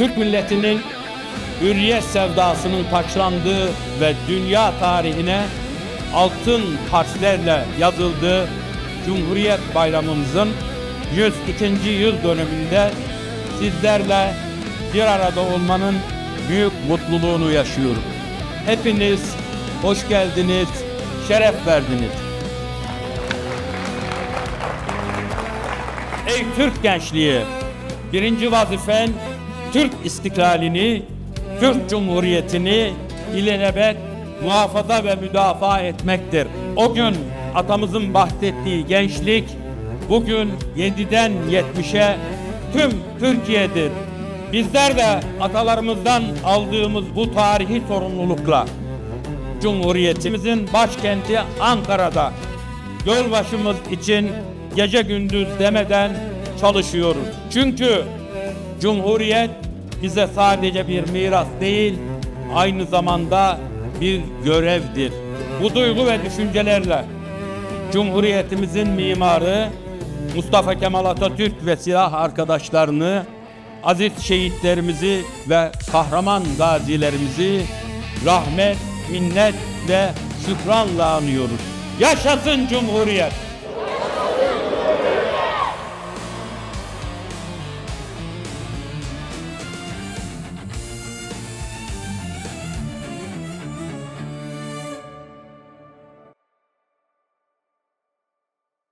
Türk milletinin hürriyet sevdasının taçlandığı ve dünya tarihine altın harflerle yazıldığı Cumhuriyet Bayramımızın 102. yıl dönümünde sizlerle bir arada olmanın büyük mutluluğunu yaşıyorum. Hepiniz hoş geldiniz, şeref verdiniz. Ey Türk gençliği, birinci vazifen Türk istiklalini, Türk Cumhuriyeti'ni ilelebet muhafaza ve müdafaa etmektir. O gün atamızın bahsettiği gençlik, bugün 7'den 70'e tüm Türkiye'dir. Bizler de atalarımızdan aldığımız bu tarihi sorumlulukla Cumhuriyetimizin başkenti Ankara'da yolbaşımız için gece gündüz demeden çalışıyoruz. Çünkü Cumhuriyet bize sadece bir miras değil, aynı zamanda bir görevdir. Bu duygu ve düşüncelerle Cumhuriyetimizin mimarı Mustafa Kemal Atatürk ve silah arkadaşlarını, aziz şehitlerimizi ve kahraman gazilerimizi rahmet, minnet ve şükranla anıyoruz. Yaşasın Cumhuriyet!